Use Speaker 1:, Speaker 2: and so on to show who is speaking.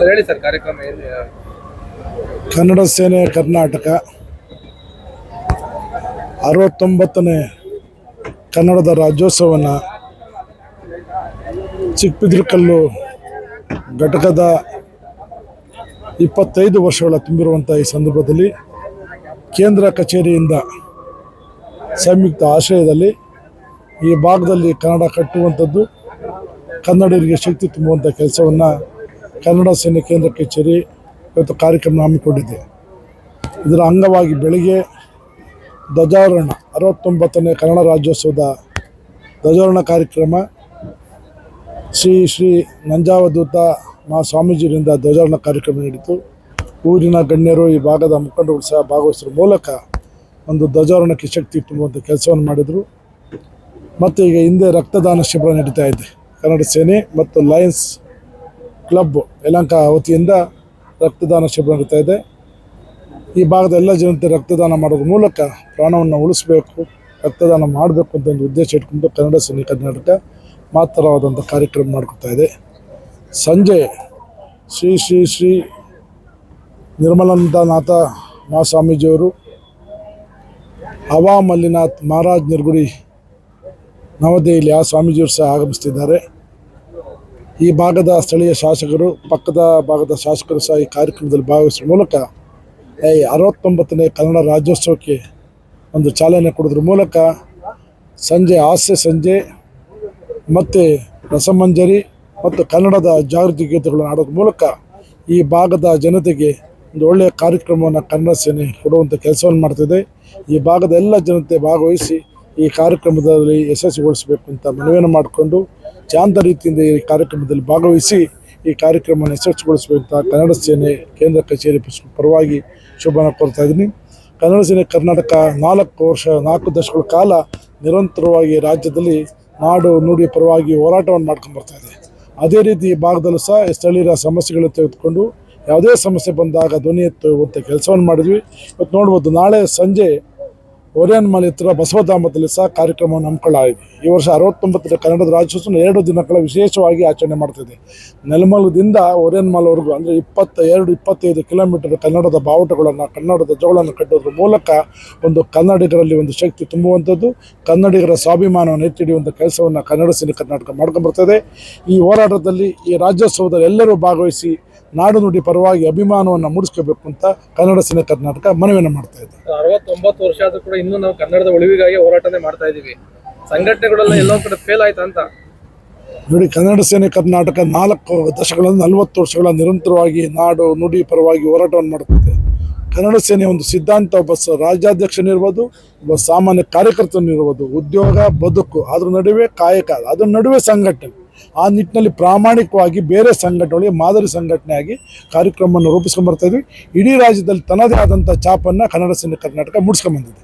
Speaker 1: ಹೇಳಿ ಸರ್ ಕಾರ್ಯಕ್ರಮ
Speaker 2: ಕನ್ನಡ ಸೇನೆ ಕರ್ನಾಟಕ ಅರವತ್ತೊಂಬತ್ತನೇ ಕನ್ನಡದ ರಾಜ್ಯೋತ್ಸವನ ಚಿಕ್ಕಬಿದ್ರಕಲ್ಲು ಘಟಕದ ಇಪ್ಪತ್ತೈದು ವರ್ಷಗಳ ತುಂಬಿರುವಂಥ ಈ ಸಂದರ್ಭದಲ್ಲಿ ಕೇಂದ್ರ ಕಚೇರಿಯಿಂದ ಸಂಯುಕ್ತ ಆಶ್ರಯದಲ್ಲಿ ಈ ಭಾಗದಲ್ಲಿ ಕನ್ನಡ ಕಟ್ಟುವಂಥದ್ದು ಕನ್ನಡಿಗರಿಗೆ ಶಕ್ತಿ ತುಂಬುವಂಥ ಕೆಲಸವನ್ನು ಕನ್ನಡ ಸೇನೆ ಕೇಂದ್ರ ಕಚೇರಿ ಇವತ್ತು ಕಾರ್ಯಕ್ರಮ ಹಮ್ಮಿಕೊಂಡಿದೆ. ಇದರ ಅಂಗವಾಗಿ ಬೆಳಿಗ್ಗೆ ಧ್ವಜಾರೋಹಣ, ಅರವತ್ತೊಂಬತ್ತನೇ ಕನ್ನಡ ರಾಜ್ಯೋತ್ಸವದ ಧ್ವಜಾರೋಹಣ ಕಾರ್ಯಕ್ರಮ ಶ್ರೀ ಶ್ರೀ ನಂಜಾವಧೂತ ಮಾ ಸ್ವಾಮೀಜಿಯಿಂದ ಧ್ವಜಾರೋಹಣ ಕಾರ್ಯಕ್ರಮ ನಡೀತು ಊರಿನ ಗಣ್ಯರು ಈ ಭಾಗದ ಮುಖಂಡರು ಸಹ ಭಾಗವಹಿಸುವ ಮೂಲಕ ಒಂದು ಧ್ವಜಾರೋಹಣಕ್ಕೆ ಶಕ್ತಿ ತುಂಬುವಂಥ ಕೆಲಸವನ್ನು ಮಾಡಿದರು. ಮತ್ತು ಈಗ ಹಿಂದೆ ರಕ್ತದಾನ ಶಿಬಿರ ನಡೀತಾ ಇದೆ. ಕನ್ನಡ ಸೇನೆ ಮತ್ತು ಲಯನ್ಸ್ ಕ್ಲಬ್ ಯಲಂಕ ವತಿಯಿಂದ ರಕ್ತದಾನ ಶಿಬಿರ ನಡೀತಾ ಇದೆ. ಈ ಭಾಗದ ಎಲ್ಲ ಜನತೆ ರಕ್ತದಾನ ಮಾಡೋದ್ರ ಮೂಲಕ ಪ್ರಾಣವನ್ನು ಉಳಿಸಬೇಕು, ರಕ್ತದಾನ ಮಾಡಬೇಕು ಅಂತ ಒಂದು ಉದ್ದೇಶ ಇಟ್ಕೊಂಡು ಕನ್ನಡ ಸಿನಿ ಕರ್ನಾಟಕ ಮಾತ್ರವಾದಂಥ ಕಾರ್ಯಕ್ರಮ ಮಾಡ್ಕೊತಾ ಇದೆ. ಸಂಜೆ ಶ್ರೀ ಶ್ರೀ ಶ್ರೀ ನಿರ್ಮಲಾನಂದನಾಥ ಮಹಾಸ್ವಾಮೀಜಿಯವರು ಹವಾ ಮಲ್ಲಿನಾಥ್ ಮಹಾರಾಜ್ ನಿರ್ಗುಡಿ ನವದೆಹಲಿ ಆ ಸ್ವಾಮೀಜಿಯವರು ಸಹ ಆಗಮಿಸ್ತಿದ್ದಾರೆ. ಈ ಭಾಗದ ಸ್ಥಳೀಯ ಶಾಸಕರು, ಪಕ್ಕದ ಭಾಗದ ಶಾಸಕರು ಸಹ ಈ ಕಾರ್ಯಕ್ರಮದಲ್ಲಿ ಭಾಗವಹಿಸುವ ಮೂಲಕ ಈ ಅರವತ್ತೊಂಬತ್ತನೇ ಕನ್ನಡ ರಾಜ್ಯೋತ್ಸವಕ್ಕೆ ಒಂದು ಚಾಲನೆ ಕೊಡೋದ್ರ ಮೂಲಕ ಸಂಜೆ ಹಾಸ್ಯ ಸಂಜೆ ಮತ್ತು ರಸಮಂಜರಿ ಮತ್ತು ಕನ್ನಡದ ಜಾಗೃತಿ ಗೀತೆಗಳನ್ನು ಆಡೋದ್ರ ಮೂಲಕ ಈ ಭಾಗದ ಜನತೆಗೆ ಒಂದು ಒಳ್ಳೆಯ ಕಾರ್ಯಕ್ರಮವನ್ನು ಕನ್ನಡ ಸೇನೆ ಕೊಡುವಂಥ ಕೆಲಸವನ್ನು ಮಾಡ್ತಿದೆ. ಈ ಭಾಗದ ಎಲ್ಲ ಜನತೆ ಭಾಗವಹಿಸಿ ಈ ಕಾರ್ಯಕ್ರಮದಲ್ಲಿ ಯಶಸ್ವಿಗೊಳಿಸಬೇಕು ಅಂತ ಮನವಿಯನ್ನು ಮಾಡಿಕೊಂಡು ಶಾಂತ ರೀತಿಯಿಂದ ಈ ಕಾರ್ಯಕ್ರಮದಲ್ಲಿ ಭಾಗವಹಿಸಿ ಈ ಕಾರ್ಯಕ್ರಮವನ್ನು ಯಶಸ್ವಿಗೊಳಿಸಬೇಕು ಕನ್ನಡ ಸೇನೆ ಕೇಂದ್ರ ಕಚೇರಿ ಪರವಾಗಿ ಶುಭನ ಕೋರ್ತಾ ಇದ್ದೀನಿ. ಕನ್ನಡ ಸೇನೆ ಕರ್ನಾಟಕ ನಾಲ್ಕು ವರ್ಷ, ನಾಲ್ಕು ದಶಕಗಳ ಕಾಲ ನಿರಂತರವಾಗಿ ರಾಜ್ಯದಲ್ಲಿ ನಾಡು ನುಡಿ ಪರವಾಗಿ ಹೋರಾಟವನ್ನು ಮಾಡ್ಕೊಂಡು ಬರ್ತಾ ಇದೆ. ಅದೇ ರೀತಿ ಈ ಭಾಗದಲ್ಲೂ ಸಹ ಸ್ಥಳೀಯರ ಸಮಸ್ಯೆಗಳನ್ನು ತೆಗೆದುಕೊಂಡು ಯಾವುದೇ ಸಮಸ್ಯೆ ಬಂದಾಗ ಧ್ವನಿ ಎತ್ತುವಂಥ ಕೆಲಸವನ್ನು ಮಾಡಿದ್ವಿ. ಇವತ್ತು ನೋಡ್ಬೋದು ನಾಳೆ ಸಂಜೆ ಒರಿಯನ್ಮಲೆ ಹತ್ರ ಬಸವಧಾಮದಲ್ಲಿ ಸಹ ಕಾರ್ಯಕ್ರಮವನ್ನು ಹಮ್ಮಿಕೊಳ್ಳಲಾಗಿದೆ. ಈ ವರ್ಷ ಅರವತ್ತೊಂಬತ್ತರ ಕನ್ನಡದ ರಾಜ್ಯೋತ್ಸವ ಎರಡು ದಿನಗಳ ವಿಶೇಷವಾಗಿ ಆಚರಣೆ ಮಾಡ್ತಿದೆ. ನೆಲಮಲದಿಂದ ಒರಿಯನ್ಮಲ್ವರೆಗೂ ಅಂದರೆ ಇಪ್ಪತ್ತ ಎರಡು ಇಪ್ಪತ್ತೈದು ಕಿಲೋಮೀಟರ್ ಕನ್ನಡದ ಬಾವುಟಗಳನ್ನು, ಕನ್ನಡದ ಜೋಳನ್ನು ಕಟ್ಟೋದ್ರ ಮೂಲಕ ಒಂದು ಕನ್ನಡಿಗರಲ್ಲಿ ಒಂದು ಶಕ್ತಿ ತುಂಬುವಂಥದ್ದು, ಕನ್ನಡಿಗರ ಸ್ವಾಭಿಮಾನವನ್ನು ಎತ್ತಿಡಿಯುವಂಥ ಕೆಲಸವನ್ನು ಕನ್ನಡ ಸಿನಿ ಕರ್ನಾಟಕ ಮಾಡ್ಕೊಂಡು ಬರ್ತದೆ. ಈ ಹೋರಾಟದಲ್ಲಿ ಈ ರಾಜ್ಯೋತ್ಸವದಲ್ಲಿ ಎಲ್ಲರೂ ಭಾಗವಹಿಸಿ ನಾಡು ನುಡಿ ಪರವಾಗಿ ಅಭಿಮಾನವನ್ನು ಮೂಡಿಸ್ಕೋಬೇಕು ಅಂತ ಕನ್ನಡ ಸೇನೆ ಕರ್ನಾಟಕ ಮನವಿಯನ್ನು ಮಾಡ್ತಾ ಇದೆ.
Speaker 1: ಅರವತ್ತೊಂಬತ್ತು ವರ್ಷ ಆದ್ರೂ ಕೂಡ ಇನ್ನೂ ನಾವು ಕನ್ನಡದ ಉಳಿವಿಗಾಗಿ ಹೋರಾಟನೇ ಮಾಡ್ತಾ ಇದೀವಿ. ಸಂಘಟನೆಗಳೆಲ್ಲ ಎಲ್ಲೋ ಕಡೆ ಫೇಲ್ ಆಯ್ತಾ ಅಂತ.
Speaker 2: ನೋಡಿ ಕನ್ನಡ ಸೇನೆ ಕರ್ನಾಟಕ ನಾಲ್ಕು ದಶಕಗಳಲ್ಲಿ ನಲವತ್ತು ವರ್ಷಗಳ ನಿರಂತರವಾಗಿ ನಾಡು ನುಡಿ ಪರವಾಗಿ ಹೋರಾಟವನ್ನು ಮಾಡುತ್ತಿದೆ. ಕನ್ನಡ ಸೇನೆ ಒಂದು ಸಿದ್ಧಾಂತ ಒಬ್ಬ ರಾಜ್ಯಾಧ್ಯಕ್ಷನಿರ್ಬೋದು ಒಬ್ಬ ಸಾಮಾನ್ಯ ಕಾರ್ಯಕರ್ತನಿರ್ಬೋದು ಉದ್ಯೋಗ ಬದುಕು ಅದ್ರ ನಡುವೆ ಕಾಯಕ ಅದ್ರ ನಡುವೆ ಸಂಘಟನೆ. ಆ ನಿಟ್ಟಿನಲ್ಲಿ ಪ್ರಾಮಾಣಿಕವಾಗಿ ಬೇರೆ ಸಂಘಟನೆಗಳಿಗೆ, ಮಾದರಿ ಸಂಘಟನೆಯಾಗಿ ಕಾರ್ಯಕ್ರಮವನ್ನು ರೂಪಿಸ್ಕೊಂಡು ಬರ್ತಾ ಇದ್ವಿ. ಇಡೀ ರಾಜ್ಯದಲ್ಲಿ ತನ್ನದೇ ಆದಂಥ ಛಾಪನ್ನು ಕನ್ನಡ ಸಿನಿ ಕರ್ನಾಟಕ ಮೂಡಿಸ್ಕೊಂಡ್ಬಂದಿದೆ